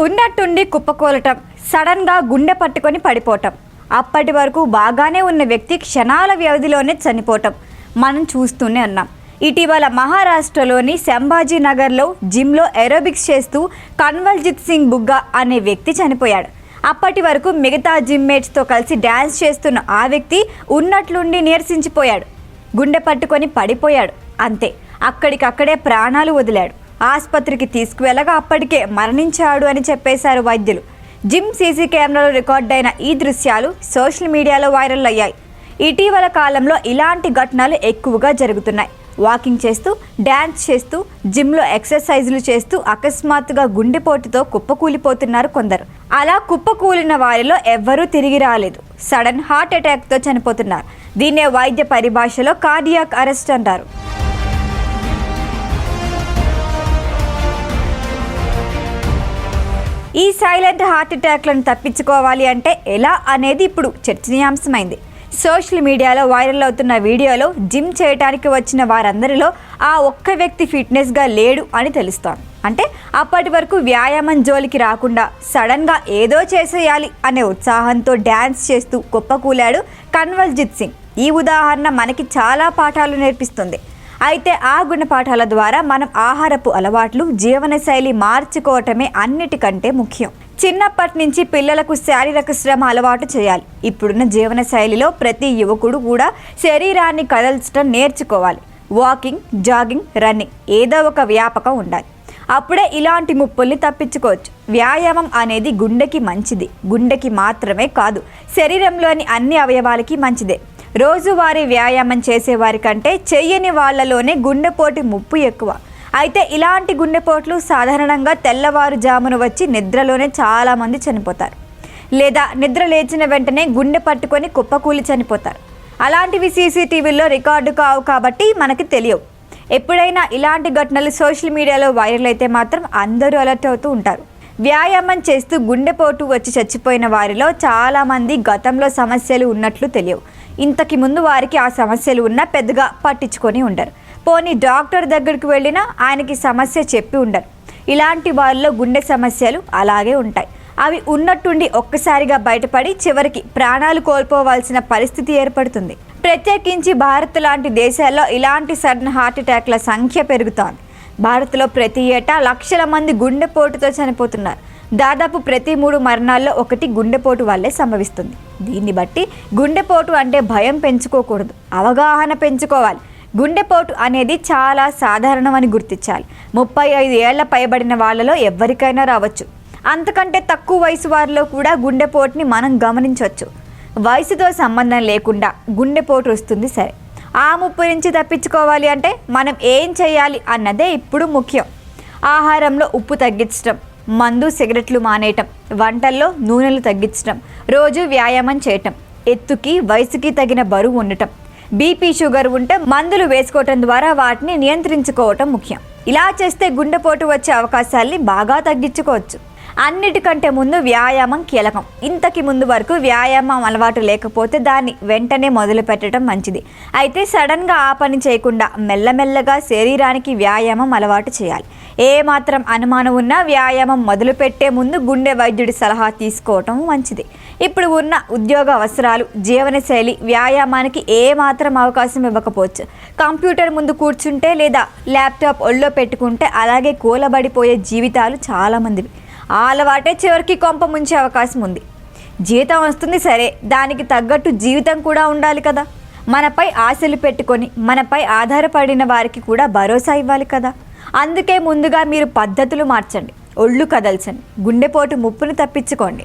ఉన్నట్టుండి కుప్పకూలటం సడన్గా గుండె పట్టుకొని పడిపోవటం. అప్పటి వరకు బాగానే ఉన్న వ్యక్తి క్షణాల వ్యవధిలోనే చనిపోవటం మనం చూస్తూనే ఉన్నాం. ఇటీవల మహారాష్ట్రలోని సంభాజీనగర్లో జిమ్లో ఏరోబిక్స్ చేస్తూ కన్వల్జిత్ సింగ్ బుగ్గా అనే వ్యక్తి చనిపోయాడు. అప్పటి వరకు మిగతా జిమ్ మేట్స్తో కలిసి డ్యాన్స్ చేస్తున్న ఆ వ్యక్తి ఉన్నట్లుండి నీరసించిపోయాడు. గుండె పట్టుకొని పడిపోయాడు. అంతే. అక్కడికక్కడే ప్రాణాలు వదిలాడు. ఆసుపత్రికి తీసుకువెళ్ళగా అప్పటికే మరణించాడు అని చెప్పేశారు వైద్యులు. జిమ్ సీసీ కెమెరాలో రికార్డైన ఈ దృశ్యాలు సోషల్ మీడియాలో వైరల్ అయ్యాయి. ఇటీవల కాలంలో ఇలాంటి ఘటనలు ఎక్కువగా జరుగుతున్నాయి. వాకింగ్ చేస్తూ డ్యాన్స్ చేస్తూ జిమ్లో ఎక్సర్సైజులు చేస్తూ అకస్మాత్తుగా గుండెపోటుతో కుప్పకూలిపోతున్నారు కొందరు. అలా కుప్పకూలిన వారిలో ఎవ్వరూ తిరిగి రాలేదు. సడన్ హార్ట్ అటాక్తో చనిపోతున్నారు. దీన్నే వైద్య పరిభాషలో కార్డియాక్ అరెస్ట్ అంటారు. ఈ సైలెంట్ హార్ట్ అటాక్లను తప్పించుకోవాలి అంటే ఎలా అనేది ఇప్పుడు చర్చనీయాంశమైంది. సోషల్ మీడియాలో వైరల్ అవుతున్న వీడియోలో జిమ్ చేయడానికి వచ్చిన వారందరిలో ఆ ఒక్క వ్యక్తి ఫిట్నెస్గా లేడు అని తెలుస్తోంది. అంటే అప్పటి వరకు వ్యాయామం జోలికి రాకుండా సడన్గా ఏదో చేసేయాలి అనే ఉత్సాహంతో డ్యాన్స్ చేస్తూ కుప్పకూలాడు కన్వల్జిత్ సింగ్. ఈ ఉదాహరణ మనకి చాలా పాఠాలు నేర్పిస్తుంది. అయితే ఆ గుణపాఠాల ద్వారా మనం ఆహారపు అలవాట్లు జీవనశైలి మార్చుకోవటమే అన్నిటికంటే ముఖ్యం. చిన్నప్పటి నుంచి పిల్లలకు శారీరక శ్రమ అలవాటు చేయాలి. ఇప్పుడున్న జీవనశైలిలో ప్రతి యువకుడు కూడా శరీరాన్ని కదల్చడం నేర్చుకోవాలి. వాకింగ్ జాగింగ్ రన్నింగ్ ఏదో ఒక వ్యాపకం ఉండాలి. అప్పుడే ఇలాంటి ముప్పుల్ని తప్పించుకోవచ్చు. వ్యాయామం అనేది గుండెకి మంచిది. గుండెకి మాత్రమే కాదు శరీరంలోని అన్ని అవయవాలకి మంచిదే. రోజువారీ వ్యాయామం చేసేవారి కంటే చెయ్యని వాళ్ళలోనే గుండెపోటు ముప్పు ఎక్కువ. అయితే ఇలాంటి గుండెపోట్లు సాధారణంగా తెల్లవారుజామున వచ్చి నిద్రలోనే చాలామంది చనిపోతారు. లేదా నిద్ర లేచిన వెంటనే గుండె పట్టుకొని కుప్పకూలి చనిపోతారు. అలాంటివి సీసీటీవీలో రికార్డు కావు కాబట్టి మనకి తెలియవు. ఎప్పుడైనా ఇలాంటి ఘటనలు సోషల్ మీడియాలో వైరల్ అయితే మాత్రం అందరూ అలర్ట్ అవుతూ ఉంటారు. వ్యాయామం చేస్తూ గుండెపోటు వచ్చి చచ్చిపోయిన వారిలో చాలామంది గతంలో సమస్యలు ఉన్నట్లు తెలియవు. ఇంతకి ముందు వారికి ఆ సమస్యలు ఉన్నా పెద్దగా పట్టించుకొని ఉండరు. పోనీ డాక్టర్ దగ్గరికి వెళ్ళినా ఆయనకి సమస్య చెప్పి ఉండరు. ఇలాంటి వారిలో గుండె సమస్యలు అలాగే ఉంటాయి. అవి ఉన్నట్టుండి ఒక్కసారిగా బయటపడి చివరికి ప్రాణాలు కోల్పోవాల్సిన పరిస్థితి ఏర్పడుతుంది. ప్రత్యేకించి భారత్ లాంటి దేశాల్లో ఇలాంటి సడన్ హార్ట్ అటాక్ల సంఖ్య పెరుగుతోంది. భారత్లో ప్రతి ఏటా లక్షల మంది గుండెపోటుతో చనిపోతున్నారు. దాదాపు ప్రతి మూడు మరణాల్లో ఒకటి గుండెపోటు వల్లే సంభవిస్తుంది. దీన్ని బట్టి గుండెపోటు అంటే భయం పెంచుకోకూడదు అవగాహన పెంచుకోవాలి. గుండెపోటు అనేది చాలా సాధారణమని గుర్తించాలి. ముప్పై ఐదు ఏళ్ళ పైబడిన వాళ్ళలో ఎవరికైనా రావచ్చు. అంతకంటే తక్కువ వయసు వారిలో కూడా గుండెపోటుని మనం గమనించవచ్చు. వయసుతో సంబంధం లేకుండా గుండెపోటు వస్తుంది సరే. ఆ ముప్పు నుంచి తప్పించుకోవాలి అంటే మనం ఏం చేయాలి అన్నదే ఇప్పుడు ముఖ్యం. ఆహారంలో ఉప్పు తగ్గించడం మందు సిగరెట్లు మానేయటం వంటల్లో నూనెలు తగ్గించడం రోజు వ్యాయామం చేయటం ఎత్తుకి వయసుకి తగిన బరువు ఉండటం బీపీ షుగర్ ఉంటే మందులు వేసుకోవటం ద్వారా వాటిని నియంత్రించుకోవటం ముఖ్యం. ఇలా చేస్తే గుండెపోటు వచ్చే అవకాశాల్ని బాగా తగ్గించుకోవచ్చు. అన్నిటికంటే ముందు వ్యాయామం కీలకం. ఇంతకి ముందు వరకు వ్యాయామం అలవాటు లేకపోతే దాన్ని వెంటనే మొదలు పెట్టడం మంచిది. అయితే సడన్గా ఆ పని చేయకుండా మెల్లమెల్లగా శరీరానికి వ్యాయామం అలవాటు చేయాలి. ఏ మాత్రం అనుమానం ఉన్నా వ్యాయామం మొదలుపెట్టే ముందు గుండె వైద్యుడి సలహా తీసుకోవటం మంచిది. ఇప్పుడు ఉన్న ఉద్యోగ అవసరాలు జీవనశైలి వ్యాయామానికి ఏ మాత్రం అవకాశం ఇవ్వకపోవచ్చు. కంప్యూటర్ ముందు కూర్చుంటే లేదా ల్యాప్టాప్ ఒళ్ళో పెట్టుకుంటే అలాగే కూలబడిపోయే జీవితాలు చాలామందివి ఆ అలవాటే చివరికి కొంప ముంచే అవకాశం ఉంది. జీతం వస్తుంది సరే దానికి తగ్గట్టు జీవితం కూడా ఉండాలి కదా. మనపై ఆశలు పెట్టుకొని మనపై ఆధారపడిన వారికి కూడా భరోసా ఇవ్వాలి కదా. అందుకే ముందుగా మీరు పద్ధతులు మార్చండి ఒళ్ళు కదల్చండి గుండెపోటు ముప్పును తప్పించుకోండి.